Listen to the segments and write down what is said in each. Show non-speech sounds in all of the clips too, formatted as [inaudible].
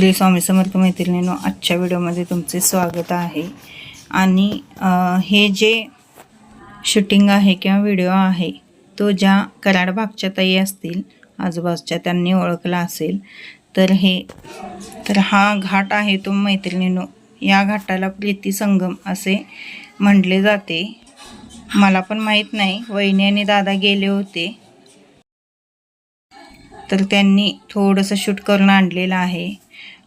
श्री स्वामी समर्थ मैत्रिणीनो आजच्या व्हिडिओमध्ये तुमचे स्वागत आहे. आणि हे जे शूटिंग आहे किंवा व्हिडिओ आहे तो ज्या कराड भागच्या ताई असतील आजूबाजूच्या त्यांनी ओळखला असेल तर हे तर हा घाट आहे तो मैत्रिणीनो या घाटाला प्रीती संगम असे म्हटले जाते. मला पण माहीत नाही वहिनी आणि दादा गेले होते. तर त्यांनी थोडंसं शूट करून आणलेलं आहे.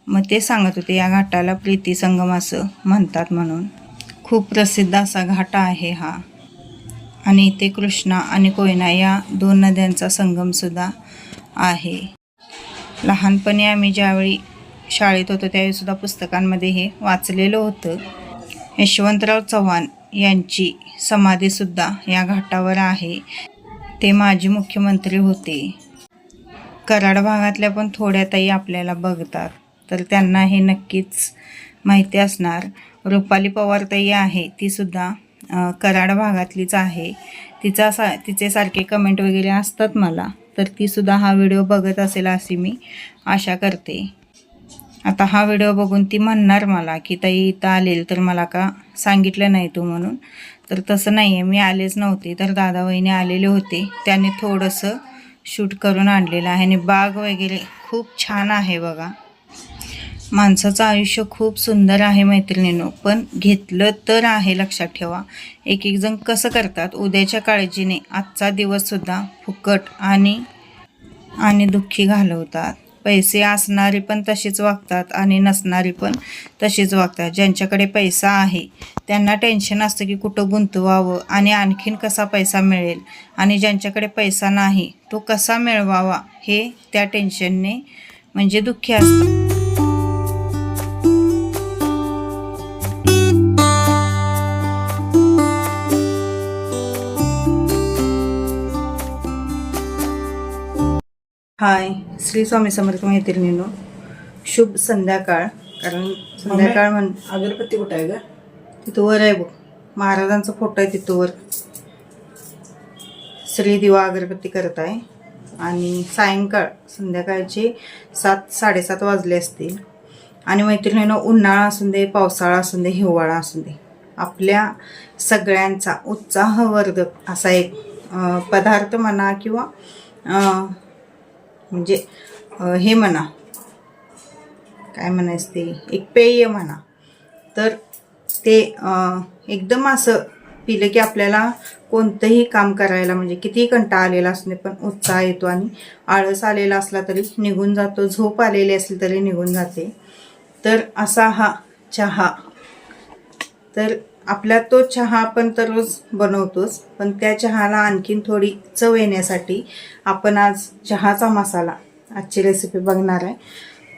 मग ते सांगत होते या घाटाला प्रीती संगम असं म्हणतात म्हणून. खूप प्रसिद्ध असा घाट आहे हा. आणि इथे कृष्णा आणि कोयना या दोन नद्यांचा संगमसुद्धा आहे. लहानपणी आम्ही ज्यावेळी शाळेत होतो त्यावेळी सुद्धा पुस्तकांमध्ये हे वाचलेलं होतं. यशवंतराव चव्हाण यांची समाधीसुद्धा या घाटावर आहे. ते माजी मुख्यमंत्री होते. कराड भागातल्या पण थोड्या ताई आपल्याला बघतात. तर त्यांना हे नक्कीच माहिती असणार. रुपाली पवार ताई आहे तीसुद्धा कराड भागातलीच आहे. तिचा सा तिचे सारखे कमेंट वगैरे असतात मला तर तीसुद्धा हा व्हिडिओ बघत असेल अशी मी आशा करते. आता हा व्हिडिओ बघून ती म्हणणार मला की ताई इथं आलेल तर मला का सांगितलं नाही तू म्हणून? तर तसं नाही आहे मी आलेच नव्हते तर दादा वहिनी आलेले होते. त्याने थोडंसं शूट करून आणलेलं आहे आणि बाग वगैरे खूप छान आहे बघा. माणसाचं आयुष्य खूप सुंदर आहे मैत्रिणीनो. पण घेतलं तर आहे लक्षात ठेवा. एक एक जण कसं करतात? उद्याच्या काळजीने आजचा दिवससुद्धा फुकट आणि आणि दुःखी घालवतात. पैसे असणारे पण तसेच वागतात आणि नसणारी पण तसेच वागतात. ज्यांच्याकडे पैसा आहे त्यांना टेन्शन असतं की कुठं गुंतवावं आणि आणखीन कसा पैसा मिळेल? आणि ज्यांच्याकडे पैसा नाही तो कसा मिळवावा? हे त्या टेन्शनने म्हणजे दुःखी असतं हाय श्री स्वामी समर्थ मैत्रिणींनो. शुभ संध्याकाळ. कारण संध्याकाळ म्हण अगरबत्ती कुठं आहे का तिथं वर आहे बघ. महाराजांचा फोटो आहे तिथं वर. श्री दिवा अगरबत्ती करत आहे. आणि सायंकाळ संध्याकाळचे सात साडेसात वाजले असतील. आणि मैत्रिणीनं उन्हाळा असून दे पावसाळा असून दे हिवाळा असून दे. आपल्या सगळ्यांचा उत्साहवर्धक असा एक पदार्थ म्हणा किंवा म्हणजे हे म्हणा. काय म्हणायचं ते? एक पेय म्हणा. तर ते एकदम असं पिलं की आपल्याला कोणतंही काम करायला म्हणजे कितीही कंटाळा आलेला असू दे पण उत्साह येतो आणि आळस आलेला असला तरी निघून जातो. झोप आलेली असली तरी निघून जाते. तर असा हा चहा. तर आपला तो चहा आपण तर रोज बनवतोच पण त्या चहाला आणखीन थोडी चव येण्यासाठी आपण आज चहाचा मसाला आजची रेसिपी बघणार आहे.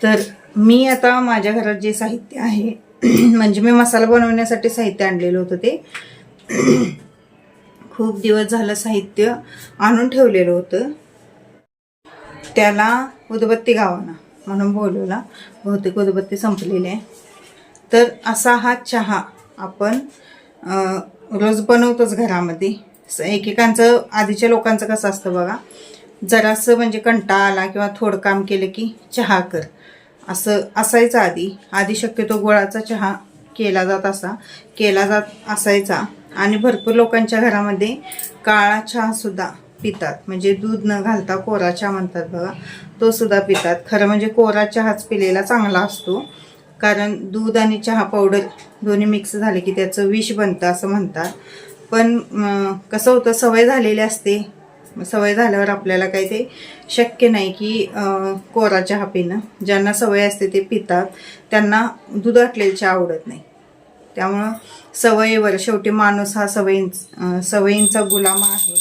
तर मी आता माझ्या घरात जे साहित्य आहे [clears throat] म्हणजे मी मसाला बनवण्यासाठी साहित्य आणलेलं होतं ते. [clears throat] खूप दिवस झालं साहित्य आणून ठेवलेलं होतं. त्याला उदबत्ती गावाना म्हणून बोलवला. बहुतेक उदबत्ती संपलेली आहे. तर असा हा चहा आपण रोज बनवतोच घरामध्ये. स- एकेकांचं आधीच्या लोकांचं कसं असतं बघा जरासं म्हणजे कंटाळा आला किंवा थोडं काम केलं की चहा कर. असं असायचं आधी. आधी शक्यतो गुळाचा चहा केला जात असा केला जात असायचा. आणि भरपूर लोकांच्या घरामध्ये काळा चहासुद्धा पितात. म्हणजे दूध न घालता कोरा चहा म्हणतात बघा तो सुद्धा पितात. खरं म्हणजे कोरा चहाच पिलेला चांगला असतो. कारण दूध आणि चहा पावडर दोन्ही मिक्स झाले की त्याचं विष बनतं असं म्हणतात. पण कसं होतं सवय झालेली असते. सवय झाल्यावर आपल्याला काही ते शक्य नाही की कोरा चहा पिणं. ज्यांना सवय असते ते पितात. त्यांना दूध आटलेली चहा आवडत नाही. त्यामुळं सवयीवर शेवटी माणूस हा सवयीं सवयींचा गुलाम आहे.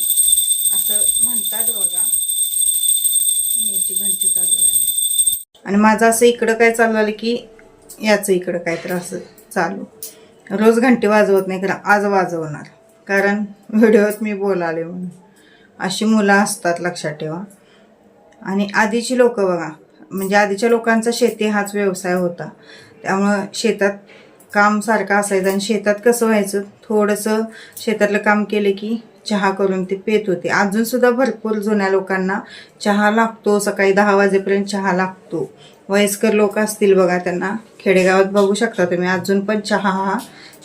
असं म्हणतात बघा. याची घंटी चालू आहे. आणि माझं असं इकडं काय चाललं की याचं इकडं काय तर असं चालू. रोज घंटी वाजवत नाही कारण आज वाजवणार. कारण व्हिडिओत मी बोलाले म्हणून. अशी मुलं असतात लक्षात ठेवा. आणि आधीची लोकं बघा म्हणजे आधीच्या लोकांचा शेती हाच व्यवसाय होता. त्यामुळं शेतात काम सारखं असायचं आणि शेतात कसं व्हायचं? थोडंसं शेतातलं काम केलं की चहा करून ते पेत होते. अजूनसुद्धा भरपूर जुन्या लोकांना चहा लागतो सकाळी दहा वाजेपर्यंत चहा लागतो. वयस्कर लोक असतील बघा त्यांना. खेडेगावात बघू शकता तुम्ही. अजून पण चहा हा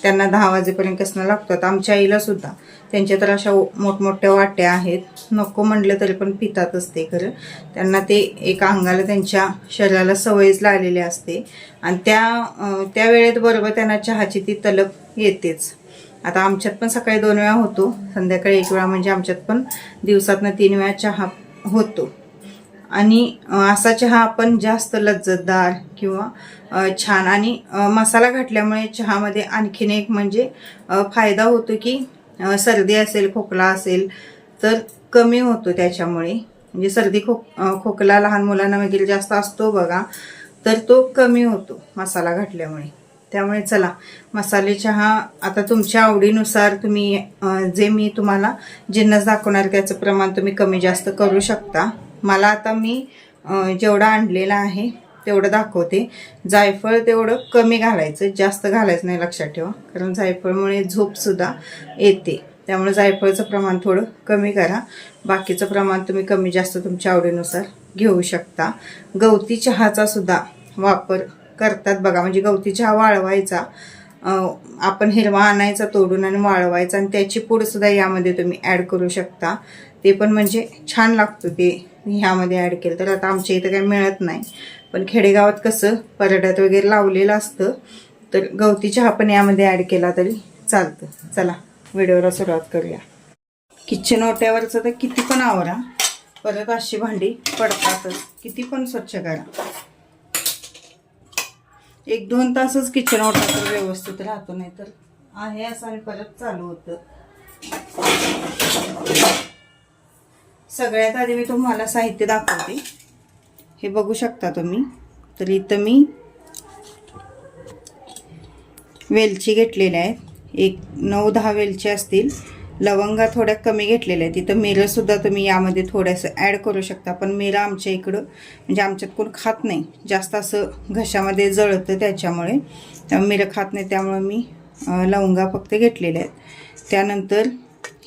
त्यांना दहा वाजेपर्यंत कसणं लागतो आमच्या आईला सुद्धा. त्यांच्या तर अशा मोठमोठ्या वाट्या आहेत. नको म्हटलं तरी पण पितातच ते खरं. त्यांना ते एका अंगाला त्यांच्या शरीराला सवयच लागलेली असते. आणि त्या त्या वेळेत बरोबर त्यांना चहाची ती तलप येतेच. आता आमच्यात पण सकाळी दोन वेळा होतो. संध्याकाळी एक वेळा म्हणजे आमच्यात पण दिवसातनं तीन वेळा चहा होतो. आणि असा चहा आपण जास्त लज्जतदार किंवा छान आणि मसाला घातल्यामुळे चहामध्ये आणखीन एक म्हणजे फायदा होतो की सर्दी असेल खोकला असेल तर कमी होतो त्याच्यामुळे. म्हणजे सर्दी खोक खोकला लहान मुलांना वगैरे जास्त असतो बघा तर तो कमी होतो मसाला घातल्यामुळे. त्यामुळे चला मसाले चहा आता तुमच्या आवडीनुसार तुम्ही जे मी तुम्हाला जिन्नस दाखवणार त्याचं प्रमाण तुम्ही कमी जास्त करू शकता. मला आता मी जेवढं आणलेलं आहे तेवढं दाखवते. जायफळ तेवढं कमी घालायचं जास्त घालायचं नाही लक्षात ठेवा. कारण जायफळमुळे झोपसुद्धा येते. त्यामुळे जायफळचं प्रमाण थोडं कमी करा. बाकीचं प्रमाण तुम्ही कमी जास्त तुमच्या आवडीनुसार घेऊ शकता. गवती चहाचा सुद्धा वापर करतात बघा. म्हणजे गवती चहा वाळवायचा आपण हिरवा आणायचा तोडून आणि वाळवायचा आणि त्याची पूडसुद्धा यामध्ये तुम्ही ॲड करू शकता. ते पण म्हणजे छान लागतं ते. ह्यामध्ये ॲड केलं. तर आता आमच्या इथं काही मिळत नाही. पण खेडेगावात कसं पराठ्यात वगैरे लावलेलं असतं तर गवती चहा पण यामध्ये ॲड केला तरी चालतं. चला व्हिडिओला सुरुवात करूया. किचन ओट्यावरचं तर किती पण आवरा. परत अशी भांडी पडतातच. किती पण स्वच्छ करा. एक दोन तासच किचन ओटा तर व्यवस्थित राहतो नाही तर आहे असं आणि परत चालू होतं. सगळ्यात आधी मी तुम्हाला साहित्य दाखवते. हे बघू शकता तुम्ही. तर इथं मी वेलची घेतलेल्या आहेत. एक नऊ दहा वेलची असतील. लवंगा थोड्या कमी घेतलेल्या आहेत. तिथं मिरंसुद्धा तुम्ही यामध्ये थोडंसं ॲड करू शकता. पण मिरं आमच्या इकडं म्हणजे आमच्यात कोण खात नाही. जास्त असं घशामध्ये जळतं त्याच्यामुळे. त्यामुळे मिरं खात नाही. त्यामुळे मी लवंगा फक्त घेतलेल्या आहेत. त्यानंतर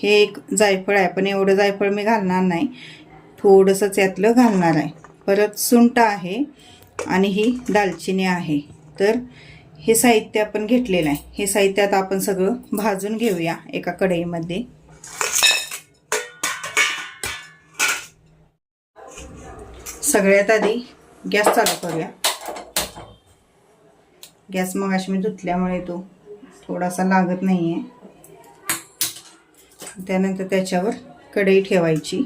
हे एक जायफळ आहे पण एवढं जायफळ मी घालणार नाही. थोडंसंच यातलं घालणार आहे. परत सुंठ आहे आणि ही दालचिनी आहे. तर हे साहित्य आपण घेतलेलं आहे. हे साहित्य आता आपण सगळं भाजून घेऊया एका कढईमध्ये. सगळ्यात आधी गॅस चालू करूया. गॅस मग अशी मी धुतल्यामुळे तो थोडासा लागत नाही आहे त्यानंतर त्याच्यावर कढई ठेवायची.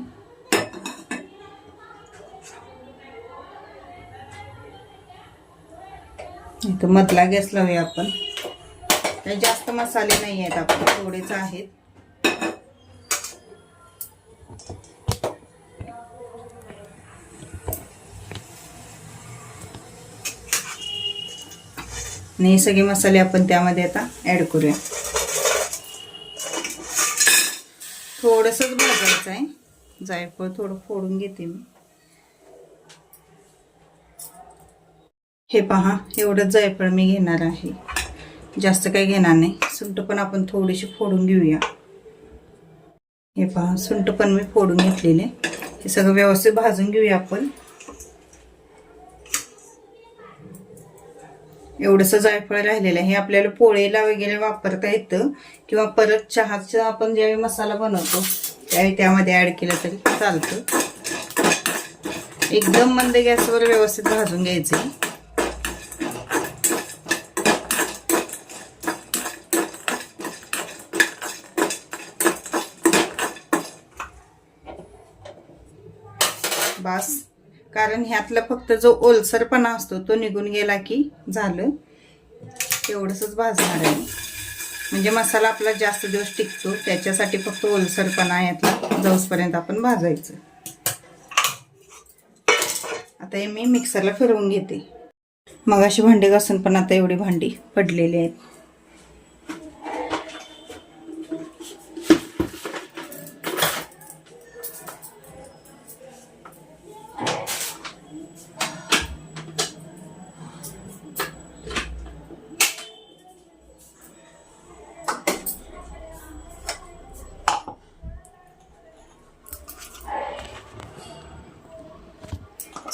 इथं मधला गॅस लावूया आपण. जास्त मसाले नाही आहेत आपण थोडेच आहेत. आणि हे सगळे मसाले आपण त्यामध्ये आता ॲड करूया थोडंसंच घ्यायचं आहे. जायफळ थोडं फोडून घेते मी. हे पहा एवढंच जायफळ मी घेणार आहे. जास्त काही घेणार नाही. सुंट पण आपण थोडीशी फोडून घेऊया. हे पहा सुंट पण मी फोडून घेतलेले. हे सगळं व्यवस्थित भाजून घेऊया आपण. एवढंसं जायफळ राहिलेलं आहे. हे आपल्याला पोळेला वगैरे वापरता येतं. किंवा परत चहाचा आपण ज्यावेळी मसाला बनवतो त्यावेळी त्यामध्ये ॲड केलं तरी चालतं. एकदम मंद गॅसवर व्यवस्थित भाजून घ्यायचं. बास. कारण ह्यातला फक्त जो ओलसरपणा असतो तो निघून गेला की झालं. एवढंच भाजणार आहे. म्हणजे मसाला आपला जास्त दिवस टिकतो त्याच्यासाठी फक्त ओलसरपणा यातला जाऊसपर्यंत आपण भाजायचं. आता हे मी मिक्सरला फिरवून घेते. मग अशी भांडी घासून पण आता एवढी भांडी पडलेली आहेत.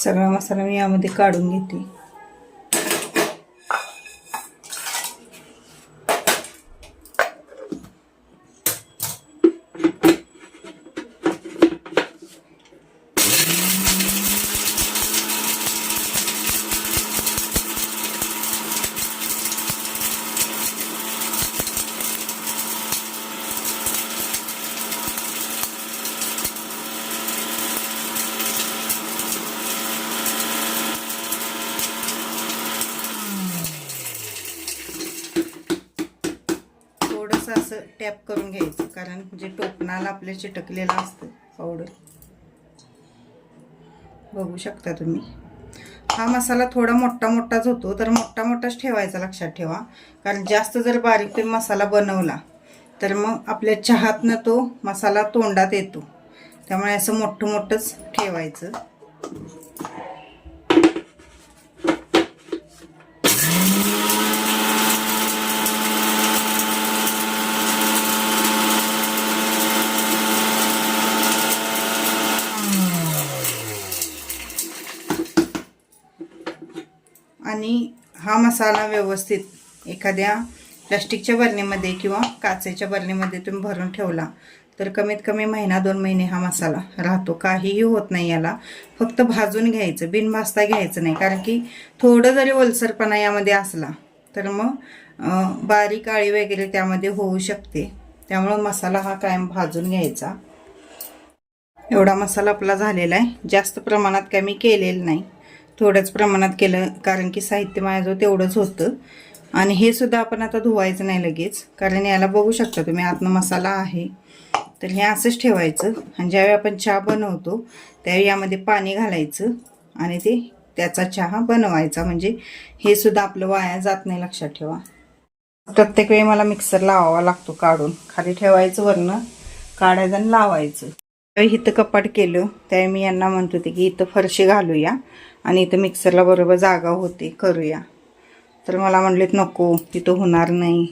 सगळा मसाला मी यामध्ये काढून घेते थोडंसं असं टॅप करून घ्यायचं कारण जे टोपणाला आपल्या चिटकलेलं असतं पावडर बघू शकता तुम्ही. हा मसाला थोडा मोठा मोठाच होतो तर मोठा मोठाच ठेवायचा लक्षात ठेवा. कारण जास्त जर बारीक तुम्ही मसाला बनवला तर मग आपल्या चहातनं तो मसाला तोंडात येतो. त्यामुळे असं मोठं मोठंच ठेवायचं. आणि हा मसाला व्यवस्थित एखाद्या प्लॅस्टिकच्या बरणीमध्ये किंवा काचेच्या बरणीमध्ये तुम्ही भरून ठेवला तर कमीत कमी महिना दोन महिने हा मसाला राहतो. काहीही होत नाही याला. फक्त भाजून घ्यायचं बिन भाजता घ्यायचं नाही. कारण की थोडं जरी ओलसरपणा यामध्ये असला तर मग बारीक आळी वगैरे त्यामध्ये होऊ शकते. त्यामुळं मसाला हा कायम भाजून घ्यायचा. एवढा मसाला आपला झालेला आहे. जास्त प्रमाणात काय मी केलेलं नाही. थोड्याच प्रमाणात केलं कारण की साहित्य माझं तेवढंच होतं. आणि हे सुद्धा आपण आता धुवायचं नाही लगेच कारण याला बघू शकता तुम्ही आतनं मसाला आहे. तर हे असंच ठेवायचं. आणि ज्यावेळी आपण चहा बनवतो त्यावेळी यामध्ये पाणी घालायचं आणि ते त्याचा चहा बनवायचा. म्हणजे हे सुद्धा आपलं वाया जात नाही लक्षात ठेवा. प्रत्येक वेळी मला मिक्सर लावावा लागतो काढून. खाली ठेवायचं वरनं काढायचं आणि लावायचं. इथं कपाट केलं. त्यावेळी मी यांना म्हणत होते की इथं फरशी घालूया आणि इथं मिक्सरला बरोबर जागा होते करूया. तर मला म्हणलेत नको तिथं होणार नाही.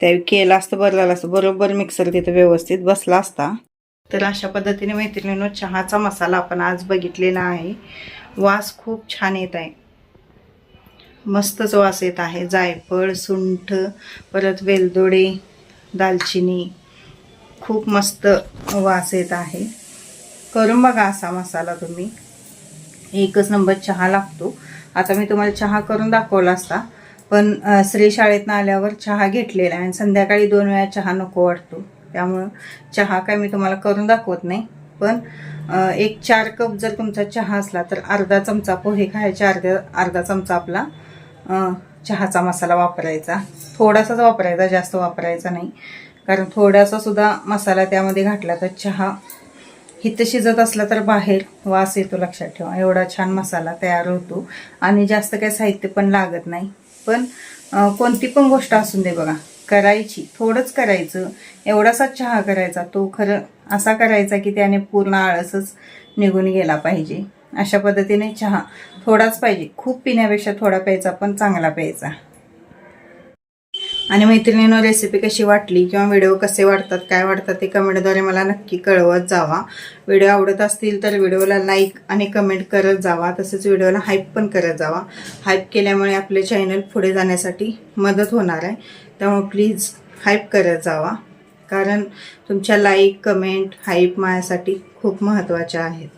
त्यावेळी केलं असतं बरं झालं असतं. बरोबर मिक्सर तिथं व्यवस्थित बसला असता. तर अशा पद्धतीने मैत्रिणीनं चहाचा मसाला आपण आज बघितलेला आहे. वास खूप छान येत आहे. मस्तच वास येत आहे. जायफळ सुंठ परत वेलदोडे दालचिनी खूप मस्त वास येत आहे. करून बघा असा मसाला तुम्ही. एकच नंबर चहा लागतो. आता मी तुम्हाला चहा करून दाखवला असता पण अ, श्री शाळेतनं आल्यावर चहा घेतलेला आहे आणि संध्याकाळी दोन वेळा चहा नको वाटतो. त्यामुळं चहा काय मी तुम्हाला करून दाखवत नाही. पण एक चार कप जर तुमचा चहा असला तर अर्धा चमचा पोहे खायचे अर्ध्या अर्धा चमचा आपला चहाचा मसाला वापरायचा. थोडासाच वापरायचा जास्त वापरायचा नाही. कारण थोडासा सुद्धा मसाला त्यामध्ये घातला तर चहा हिथं शिजत असला तर बाहेर वास येतो लक्षात ठेवा. एवढा छान मसाला तयार होतो. आणि जास्त काही साहित्य पण लागत नाही. पण कोणती पण गोष्ट असून दे बघा. करायची. थोडंच करायचं. एवढासाच चहा करायचा. तो खरं असा करायचा की त्याने पूर्ण आळसच निघून गेला पाहिजे. अशा पद्धतीने चहा थोडाच पाहिजे. खूप पिण्यापेक्षा थोडा प्यायचा पण चांगला प्यायचा. आणि मैत्रिणीनं रेसिपी कशी वाटली किंवा व्हिडिओ कसे वाटतात काय वाटतात ते कमेंटद्वारे मला नक्की कळवत जावा. व्हिडिओ आवडत असतील तर व्हिडिओला लाईक आणि कमेंट करत जावा. तसेच व्हिडिओला हाईप पण करत जावा. हाईप केल्यामुळे आपले चॅनल पुढे जाण्यासाठी मदत होणार आहे. त्यामुळे प्लीज हाईप करत जावा. कारण तुमच्या लाईक कमेंट हाईप माझ्यासाठी खूप महत्त्वाच्या आहेत.